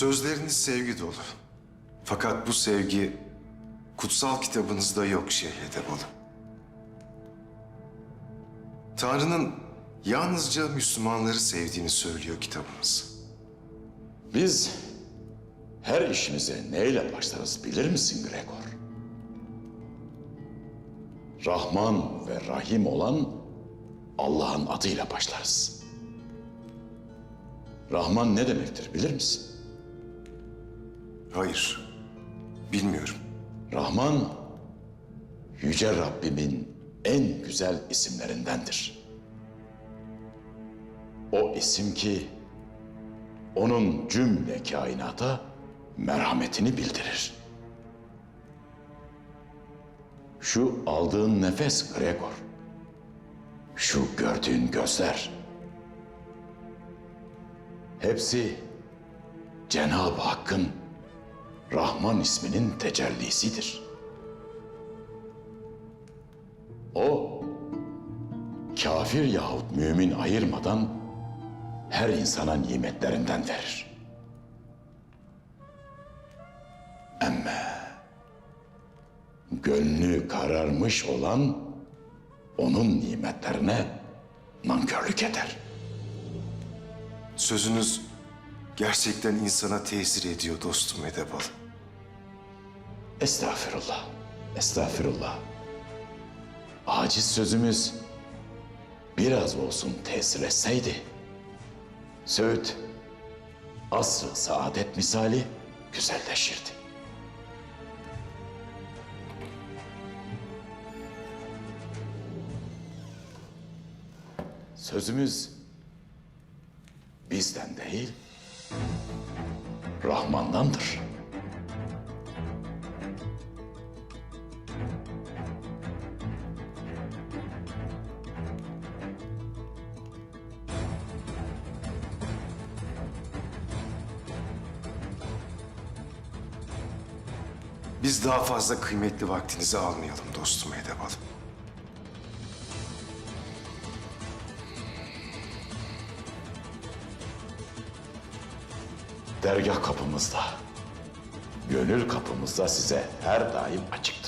Sözleriniz sevgi dolu. Fakat bu sevgi kutsal kitabınızda yok Şeyh Edebalı. Tanrı'nın yalnızca Müslümanları sevdiğini söylüyor kitabımız. Biz her işimize neyle başlarız bilir misin Gregor? Rahman ve Rahim olan Allah'ın adıyla başlarız. Rahman ne demektir bilir misin? Hayır, bilmiyorum. Rahman, Yüce Rabbimin en güzel isimlerindendir. O isim ki, onun cümle kainata merhametini bildirir. Şu aldığın nefes Gregor, şu gördüğün gözler, hepsi Cenab-ı Hakk'ın Rahman isminin tecellisidir. O, kafir yahut mümin ayırmadan her insana nimetlerinden verir. Ama gönlü kararmış olan onun nimetlerine nankörlük eder. Sözünüz gerçekten insana tesir ediyor dostum Edebalı. Estağfirullah, estağfirullah. Aciz sözümüz biraz olsun tesir etseydi, Söğüt, asr saadet misali güzelleşirdi. Sözümüz bizden değil, Rahman'dandır. Biz daha fazla kıymetli vaktinizi almayalım dostum Edebalı. Dergah kapımızda, gönül kapımızda size her daim açıktır.